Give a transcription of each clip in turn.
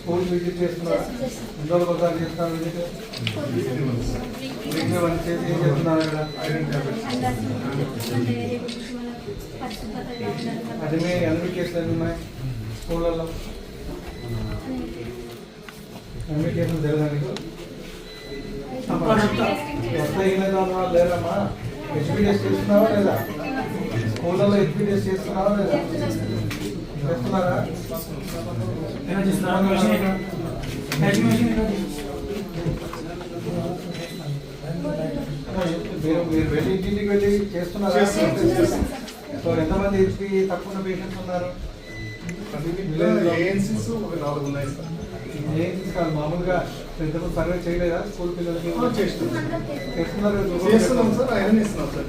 School visit చేస్తున్నారా రోజులు ఒకసారి చేస్తున్నారు విజిట్. వీక్లీ వన్ చేసి ఏం చేస్తున్నారు ఇక్కడ? అది మీ కేసులు ఎన్ని ఉన్నాయి స్కూళ్ళల్లో. ఎన్ని కేసులు జరగడానికి వస్తాయి లేదమ్మా హెచ్బిడిఎస్ చేస్తున్నావా లేదా? స్కూళ్ళలో హెచ్బిడిఎస్ చేస్తున్నావా లేదా? మీరు? మీరు వెళ్ళి ఇంటింటికి వెళ్ళి చేస్తున్నారా? సో ఎంతమంది హెచ్పి తక్కువ పేషెంట్స్ ఉన్నారు? ఏఎన్సీస్ నాలుగు ఉన్నాయి సార్ కాదు మామూలుగా ఇంతకుముందు సర్వే చేయలేదా స్కూల్ పిల్లలకి? చేస్తున్నాం. చేస్తున్నారు చేస్తున్నాం సార్ ఐరన్ ఇస్తున్నాం సార్.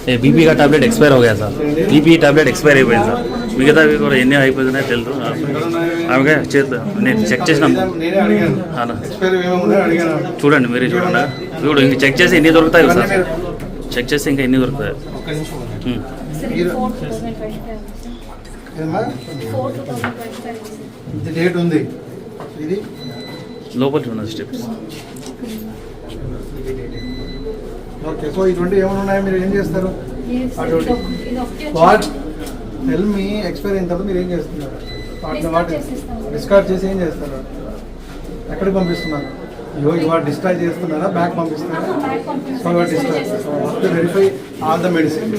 మరి నెక్స్ట్ మంత్ చెక్ చేయాలి. సార్ ఏ బీపీ का टैबलेट एक्सपायर हो गया सर బీపీ टैबलेट एक्सपायर అయిపోయింది సార్ మిగతావి కూడా ఎన్ని అయిపోతున్నాయో తెలుసు ఆమె చేద్దా నేను చెక్ చేసినాం నేనే అడిగాను అలా ఎక్స్పైరీ ఏమో ఉన్నాయో అడిగాను చూడండి మీరే చూడండి చూడు ఇంక చెక్ చేసి ఎన్ని దొరుకుతాయి సార్ చెక్ చేసి ఇంకా ఎన్ని దొరుకుతాయి ఒక్క నిమిషం ఉండండి. ఉమ్. ఏమ్మా? ఇది డేట్ ఉంది ఇది లోపల చూడండి స్టెప్స్ ఓకే సో ఇటువంటి ఏమైనా ఉన్నాయో? మీరు ఏం చేస్తారు? వాట్? టెల్ మీ ఎక్స్పైర్ అయిన తర్వాత మీరు ఏం చేస్తున్నారు? వాటిని వాటి. డిస్కార్డ్ చేసి ఏం చేస్తారు? ఎక్కడికి పంపిస్తున్నారు? ఇవో ఇవాళ డిశ్చార్జ్ చేస్తున్నారా? బ్యాక్ పంపిస్తున్నారా. సో ఇవాళ discharge so verify all the medicine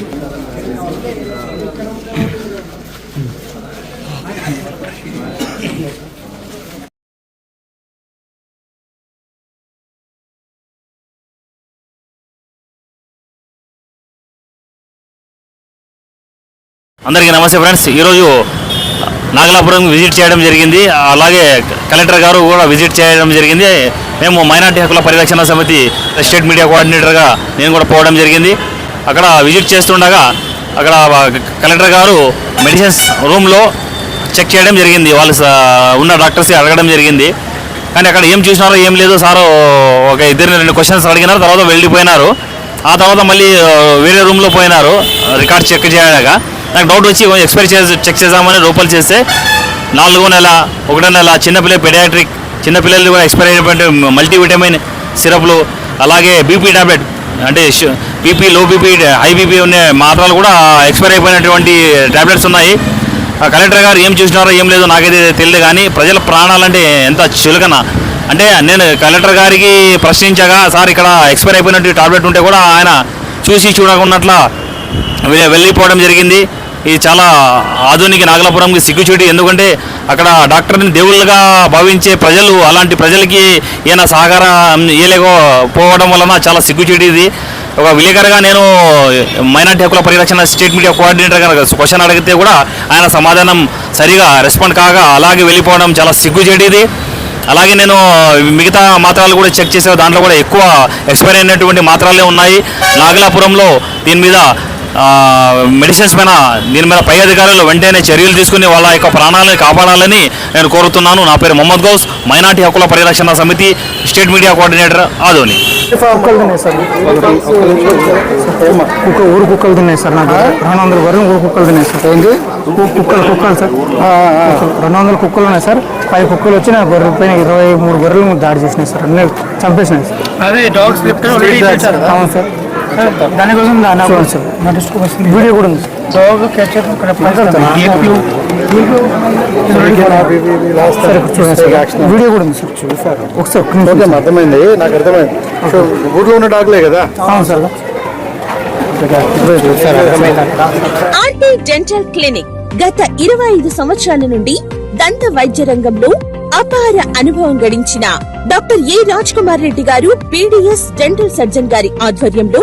అందరికీ నమస్తే ఫ్రెండ్స్. ఈరోజు నాగలాపురం విజిట్ చేయడం జరిగింది. అలాగే కలెక్టర్ గారు కూడా విజిట్ చేయడం జరిగింది. మేము మైనార్టీ హక్కుల పరిరక్షణ సమితి స్టేట్ మీడియా కోఆర్డినేటర్గా నేను కూడా పోవడం జరిగింది. అక్కడ విజిట్ చేస్తుండగా అక్కడ కలెక్టర్ గారు మెడిసిన్స్ రూమ్లో చెక్ చేయడం జరిగింది. వాళ్ళు ఉన్న డాక్టర్స్ అడగడం జరిగింది. కానీ అక్కడ ఏం చూసినారో ఏం లేదో సారు ఒక ఇద్దరిని రెండు క్వశ్చన్స్ అడిగినారు. తర్వాత వెళ్ళిపోయినారు. ఆ తర్వాత మళ్ళీ వేరే రూమ్లో పోయినారు. రికార్డ్ చెక్ చేయడాక నాకు డౌట్ వచ్చి ఎక్స్పైరీ చేసి చెక్ చేద్దామని లోపల చేస్తే నాలుగో నెల ఒకటో నెల చిన్నపిల్ల పెడియాట్రిక్ చిన్నపిల్లలు కూడా ఎక్స్పైర్ అయినటువంటి మల్టీవిటమిన్ సిరప్లు అలాగే బీపీ టాబ్లెట్ అంటే BP low BP high BP ఉన్న మాత్రలు కూడా ఎక్స్పైర్ అయిపోయినటువంటి టాబ్లెట్స్ ఉన్నాయి. కలెక్టర్ గారు ఏం చూసినారో ఏం లేదో నాకైతే తెలియదు కానీ ప్రజల ప్రాణాలంటే ఎంత చులకన. అంటే నేను కలెక్టర్ గారికి ప్రశ్నించగా సార్ ఇక్కడ ఎక్స్పైర్ అయిపోయినట్టు టాబ్లెట్ ఉంటే కూడా ఆయన చూసి చూడకున్నట్ల వెళ్ళిపోవడం జరిగింది. ఇది చాలా ఆధునిక నాగలాపురంకి సిగ్గుచూటి. ఎందుకంటే అక్కడ డాక్టర్ని దేవుళ్ళుగా భావించే ప్రజలు అలాంటి ప్రజలకి ఈయన సహకారం పోవడం వలన చాలా సిగ్గుచూటి ఇది. ఒక విలేకరుగా నేను మైనార్టీ హక్కుల పరిరక్షణ స్టేట్ మీడియా కోఆర్డినేటర్ గారు క్వశ్చన్ అడిగితే కూడా ఆయన సమాధానం సరిగా రెస్పాండ్ కాగా అలాగే వెళ్ళిపోవడం చాలా సిగ్గుచేటిది అలాగే నేను మిగతా మాత్రాలు కూడా చెక్ చేసే దాంట్లో కూడా ఎక్కువ ఎక్స్పైర్ అయినటువంటి మాత్రలే ఉన్నాయి. నాగలాపురంలో దీని మీద మెడిసిన్స్ పైన దీని మీద పై అధికారులు వెంటనే చర్యలు తీసుకుని వాళ్ళ యొక్క ప్రాణాలను కాపాడాలని నేను కోరుతున్నాను. నా పేరు మొహమ్మద్ గౌస్ మైనార్టీ హక్కుల పరిరక్షణ సమితి స్టేట్ మీడియా కోఆర్డినేటర్ ఆదోని. కుక్క ఊరు కుక్కలు తిన్నాయి సార్ నాకు. రెండు వందల గొర్రెలు ఊరు కుక్కలు తిన్నాయి సార్. ఏంటి? కుక్కలు కుక్కలు సార్. రెండు వందల కుక్కలు ఉన్నాయి సార్. పది కుక్కలు వచ్చి నా గొర్రెల పైన ఇరవై మూడు గొర్రెలు దాడి చేసినాయి సార్. అన్నీ చంపేసినాయి సార్. అవును సార్. దానికోసం వీడియో కూడా ఉంది వీడియో కూడా ఉంది. సార్. చూడండి సార్ ఒకసారి. అర్థమైంది. నాకు అర్థమైంది. సో ఊర్లో ఉన్న డాగ్లే కదా? అవును సార్. ఆర్టీ డెంటల్ క్లినిక్ గత ఇరవై ఐదు సంవత్సరాల నుండి దంత వైద్య రంగంలో అపార అనుభవం గడించిన doctor A Raj Kumar Reddy garu BDS dental surgeon గారి ఆధ్వర్యంలో